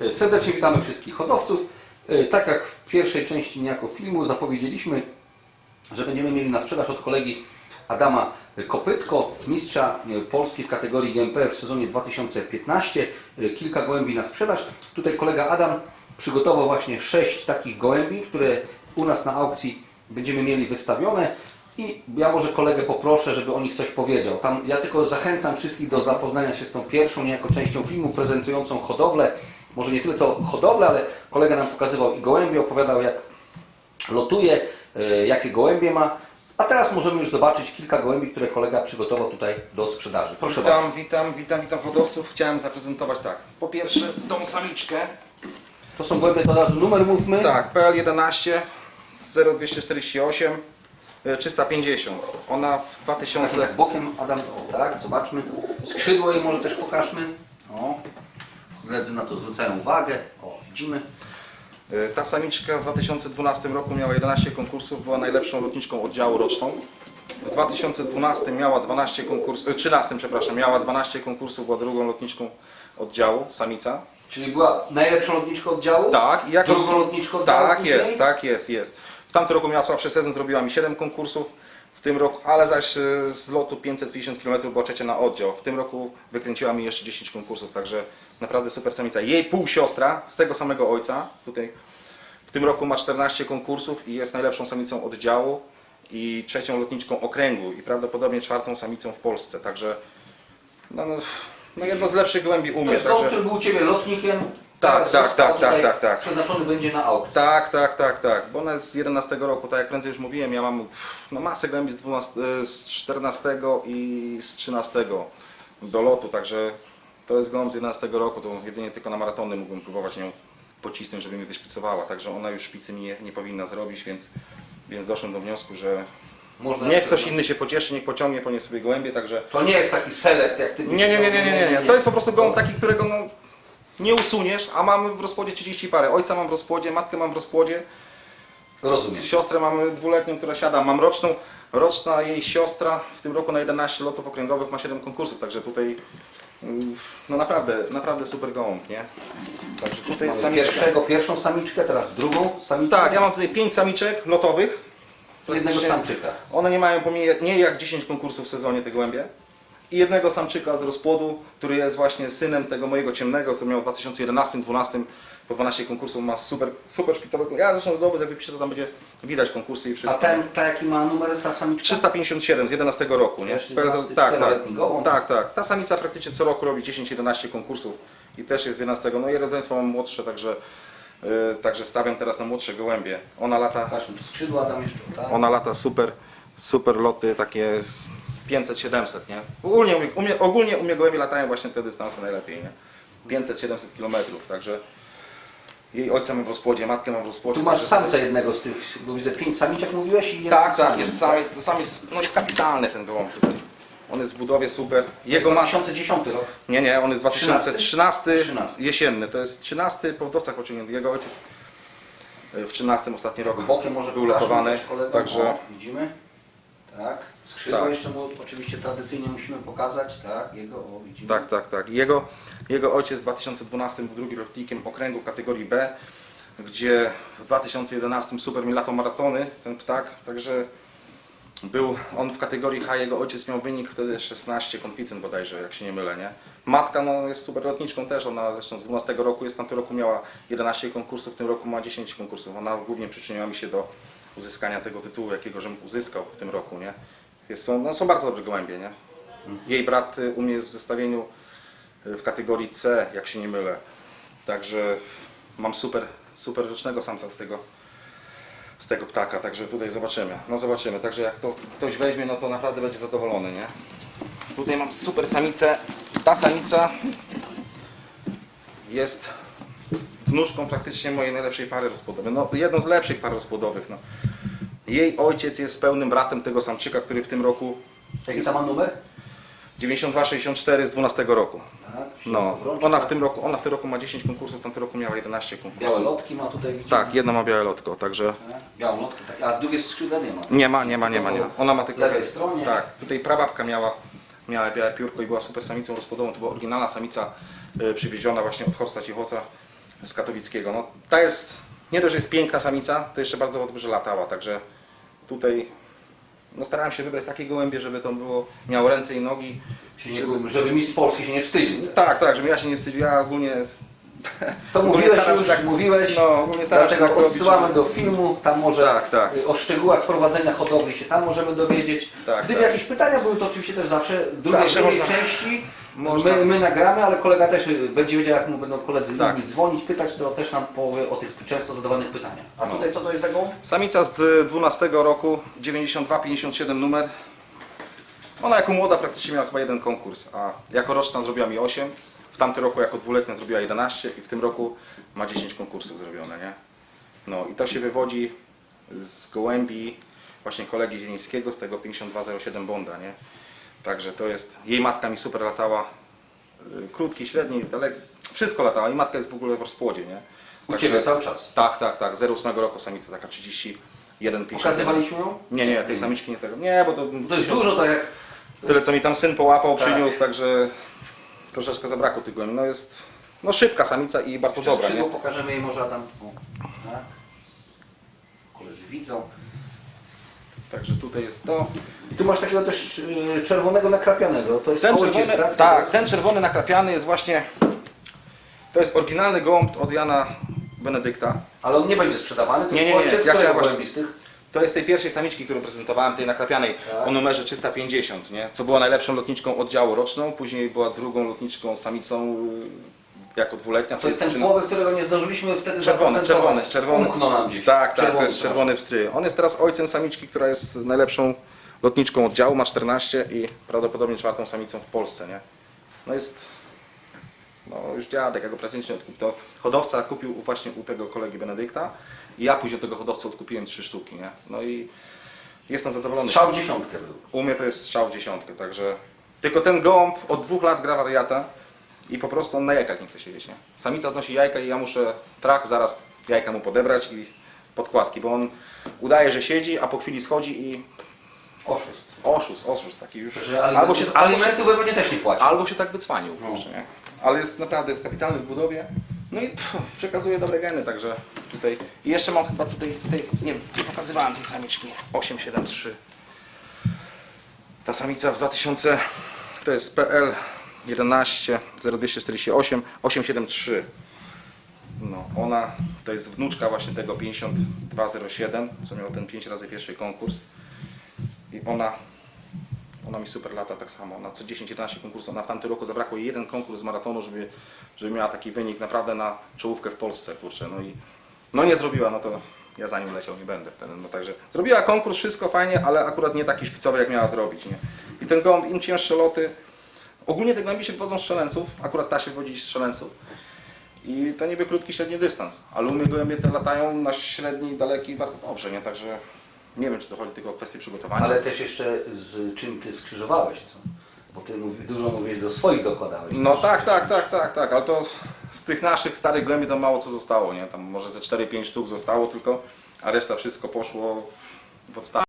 E, Serdecznie witamy wszystkich hodowców. E, Tak jak w pierwszej części niejako filmu zapowiedzieliśmy, że będziemy mieli na sprzedaż od kolegi Adama Kopytko, mistrza e, Polski w kategorii GMP w sezonie 2015. E, Kilka gołębi na sprzedaż. Tutaj kolega Adam przygotował właśnie sześć takich gołębi, które u nas na aukcji będziemy mieli wystawione. I ja może kolegę poproszę, żeby o nich coś powiedział. Tam, ja tylko zachęcam wszystkich do zapoznania się z tą pierwszą niejako częścią filmu prezentującą hodowlę. Może nie tyle co hodowlę, ale kolega nam pokazywał i gołębie, opowiadał jak lotuje, e, jakie gołębie ma. A teraz możemy już zobaczyć kilka gołębi, które kolega przygotował tutaj do sprzedaży. Proszę bardzo. Witam, witam, witam, witam hodowców. Chciałem zaprezentować tak. Po pierwsze tą samiczkę. To są gołębie, to od razu numer mówmy. Tak, PL11 0248 e, 350. Ona w Tak, 2000... tak bokiem, Adam, o, tak, zobaczmy. Skrzydło jej może też pokażmy. O, koledzy na to zwracają uwagę. O, widzimy. e, Ta samiczka w 2012 roku miała 11 konkursów, była najlepszą lotniczką oddziału roczną. W 2012 miała 12 konkursów, 13 przepraszam, miała 12 konkursów, była drugą lotniczką oddziału, samica. Czyli była najlepszą lotniczką oddziału? Tak, i jako Drugą lotniczką oddziału Tak później? jest, tak jest, jest. W tamtym roku miała słabszy sezon, zrobiła mi 7 konkursów. W tym roku, ale zaś e, z lotu 550 km była trzecia na oddział. W tym roku wykręciła mi jeszcze 10 konkursów, także naprawdę super samica. Jej półsiostra z tego samego ojca, tutaj w tym roku ma 14 konkursów i jest najlepszą samicą oddziału i trzecią lotniczką okręgu i prawdopodobnie czwartą samicą w Polsce, także no, no, no jedno z lepszych gołębi To umie. jest gołąb, Także... który był u Ciebie lotnikiem. Tak, teraz tak, został tak, tak, tak, tak. Przeznaczony będzie na aukcję. Tak, tak, tak, tak, bo ona jest z 11 roku, tak jak prędzej już mówiłem, ja mam no, masę gołębi z, 12, e, z 14 i z 13 do lotu, także to jest gołąb z 11 roku, to jedynie tylko na maratony mógłbym próbować nią pocisnąć, żeby mi wyszpicowała, także ona już szpicy mi nie, nie powinna zrobić, więc, więc doszłem do wniosku, że Można niech ktoś inny się pocieszy, niech pociągnie po nie sobie gołębie, także To nie jest taki selekt jak Ty nie, nie, nie, nie, nie, nie. To jest po prostu gołąb taki, którego no, nie usuniesz, a mamy w rozpłodzie 30 parę. Ojca mam w rozpłodzie, matkę mam w rozpłodzie, Rozumiem. Siostrę mamy dwuletnią, która siada. Mam roczną. Roczna jej siostra w tym roku na 11 lotów okręgowych ma 7 konkursów, także tutaj mm, no naprawdę, naprawdę super gołąb, nie? Także tutaj jest samiczka. pierwszego, pierwszą samiczkę, teraz drugą samiczkę. Tak, ja mam tutaj 5 samiczek lotowych. jednego samczyka. One nie mają pomniej nie jak 10 konkursów w sezonie te gołębie. I jednego samczyka z rozpłodu, który jest właśnie synem tego mojego ciemnego, co miał w 2011-2012 po 12 konkursów, ma super, super szpicowy. Ja zresztą dowód, jak wypiszę, to tam będzie widać konkursy i A wszystko. ten, ta jaki ma numer ta samiczka? 357 z 11 roku, nie? Też 11, tak, czteroletni tak, gołąb. tak, tak. Ta samica praktycznie co roku robi 10-11 konkursów i też jest z 11. No i rodzeństwo mam młodsze, także, yy, także stawiam teraz na młodsze gołębie. Ona lata, tu skrzydła tam jeszcze, tak? ona lata super, super loty, takie 500-700, nie? Ogólnie umie, ogólnie gołębie latają właśnie te dystanse najlepiej, nie? 500-700 km, także jej ojca mam w rozpłodzie, matkę mam w rozpłodzie. Tu masz także- samca jednego z tych, bo widzę pięć samiczek mówiłeś i jeden Tak, tak, jest samiec, to samiec jest, no jest kapitalny ten gołąb tutaj. On jest w budowie super. Jego ma... 2010 rok. Nie, nie, on jest 2013 13. jesienny. To jest 13 po wdowcach pociągnięty. Jego ojciec w 13 ostatni rok Bokiem może był kolegom. Także O, widzimy. Tak. Skrzydła Tak. jeszcze mu oczywiście tradycyjnie musimy pokazać, tak? Jego, o widzimy. tak, tak, tak. Jego, jego ojciec w 2012 był drugim lotnikiem okręgu kategorii B, gdzie w 2011 super mi latał maratony, ten ptak, także był on w kategorii H, jego ojciec miał wynik wtedy 16 konficent bodajże, jak się nie mylę, nie? Matka no, jest super lotniczką też, ona zresztą z 12 roku jest, tamtego roku miała 11 konkursów, w tym roku ma 10 konkursów. Ona głównie przyczyniła mi się do uzyskania tego tytułu, jakiego żem uzyskał w tym roku, nie? Jest, są, no, są bardzo dobre gołębie, nie? Jej brat y, u mnie jest w zestawieniu y, w kategorii C, jak się nie mylę. Także mam super, super rocznego samca z tego, z tego ptaka, także tutaj zobaczymy. No zobaczymy, także jak to ktoś weźmie, no to naprawdę będzie zadowolony, nie? Tutaj mam super samicę. Ta samica jest wnuczką praktycznie mojej najlepszej pary rozpłodowej. No jedną z lepszych par rozpłodowych, no. Jej ojciec jest pełnym bratem tego samczyka, który w tym roku Jaki tam ma numer? 92-64 z 12 roku. Tak. No, ona w tym roku, ona w tym roku ma 10 konkursów, w tamtym roku miała 11 Białe konkursów. lotki ma tutaj, widzimy. Tak, jedna ma białe lotko, także Tak, Białą lotkę, tak. A z drugiej skrzydła nie ma. nie ma, nie ma, nie ma, nie ma. Ona ma tylko lewej stronie. Tak, tutaj prababka miała, miała białe piórko i była super samicą rozpłodową. To była oryginalna samica e, przywieziona właśnie od Horsta Cichoca z katowickiego. No, ta jest, nie dość, że jest piękna samica, to jeszcze bardzo dobrze latała, także tutaj no, starałem się wybrać takie gołębie, żeby to było, miało ręce i nogi. Się nie, żeby mistrz Polski się nie wstydził. Tak, tak, żeby ja się nie wstydził, ja ogólnie... To ogólnie mówiłeś staram już, się tak- mówiłeś, No, ogólnie staram się dlatego tak robić, odsyłamy żeby- do filmu, tam może Tak, tak. y, o szczegółach prowadzenia hodowli się tam możemy dowiedzieć. Tak, Gdyby tak. jakieś pytania były, to oczywiście też zawsze drugiej, Zawsze drugiej można- części można. My, my nagramy, ale kolega też y, będzie wiedział, jak mu będą koledzy Tak. inni dzwonić, pytać, to też nam powie o tych często zadawanych pytaniach. A No. tutaj co to jest za gołąb? Samica z 12 roku, 92-57 numer. Ona jako młoda praktycznie miała chyba jeden konkurs, a jako roczna zrobiła mi 8. W tamtym roku jako dwuletnia zrobiła 11 i w tym roku ma 10 konkursów zrobione, nie? No i to się wywodzi z gołębi właśnie kolegi Zielińskiego z tego 5207 Bonda, nie? Także to jest, jej matka mi super latała, y, krótki, średni, ale wszystko latała i matka jest w ogóle w rozpłodzie, nie? U Także- Ciebie cały czas. tak, tak, tak. 08 roku samica taka 31, 50. Pokazywaliśmy ją? Nie, nie, tej samiczki nie tego. Nie, bo to, To jest dużo, tak jak tyle co mi tam syn połapał, Tak. przyniósł, także troszeczkę zabrakło tych gołębi. No jest no szybka samica i bardzo przez dobra, skrzydło nie? pokażemy jej może Adam. O, tak. Koledzy widzą. Także tutaj jest to. I tu masz takiego też y, czerwonego nakrapianego. To jest Ten ojciec, czerwony, tak? Tak, ten czerwony nakrapiany jest właśnie to jest oryginalny gołąb od Jana Benedykta. Ale on nie będzie sprzedawany, to Nie, jest nie, nie. ojciec Ja którego chciałem właśnie- gołębistych. To jest tej pierwszej samiczki, którą prezentowałem, tej nakrapianej Tak. o numerze 350, nie? co była najlepszą lotniczką oddziału roczną, później była drugą lotniczką samicą y, jako dwuletnia. To jest ten połowy, którego nie zdążyliśmy wtedy Czerwony, zaprezentować. czerwony, czerwony. Umknął nam gdzieś. Tak, tak, to Czerwony, jest czerwony pstry. On jest teraz ojcem samiczki, która jest najlepszą lotniczką oddziału, ma 14 i prawdopodobnie czwartą samicą w Polsce, nie? No jest, no już dziadek, jak go praktycznie odkupił, to hodowca kupił właśnie u tego kolegi Benedykta i ja później tego hodowcy odkupiłem trzy sztuki, nie? No i jestem zadowolony. Strzał dziesiątkę był. U mnie to jest strzał dziesiątkę, także... Tylko ten gołąb od dwóch lat gra wariata i po prostu on na jajkach nie chce siedzieć, nie? Samica znosi jajka i ja muszę trach, zaraz jajka mu podebrać i podkładki, bo on udaje, że siedzi, a po chwili schodzi i Oszust. oszust, oszust taki już. Że albo się, alimentu by pewnie też nie płacił. albo się tak wycwanił, No. kurczę, nie? Ale jest naprawdę jest kapitalny w budowie. No i pff, przekazuje dobre geny, także tutaj. I jeszcze mam chyba tutaj, tutaj nie pokazywałem tej samiczki. 873. Ta samica w 2000 to jest PL 11 0248 873. No, ona to jest wnuczka właśnie tego 5207, co miał ten 5 razy pierwszy konkurs. I ona ona mi super lata tak samo. Na co 10-11 konkursów. Ona w tamtym roku zabrakło jej jeden konkurs z maratonu, żeby, żeby miała taki wynik naprawdę na czołówkę w Polsce, kurczę. No i no nie zrobiła, no to ja za nim leciał nie będę. No także zrobiła konkurs, wszystko fajnie, ale akurat nie taki szpicowy jak miała zrobić, nie? I ten gołąb, im cięższe loty. Ogólnie te gołębie się wywodzą z szaleńców, akurat ta się wywodzi z szaleńców. I to niby krótki, średni dystans, ale u mnie gołębie te latają na średni, daleki bardzo dobrze, nie? Także nie wiem, czy to chodzi tylko o kwestię przygotowania. Ale też jeszcze z czym ty skrzyżowałeś, co? Bo ty mówi, dużo mówisz, do swoich dokładałeś. No też. tak, tak, tak, tak, tak, ale to z tych naszych starych gołębi to mało co zostało, nie? Tam może ze 4-5 sztuk zostało tylko, a reszta wszystko poszło w podstawę.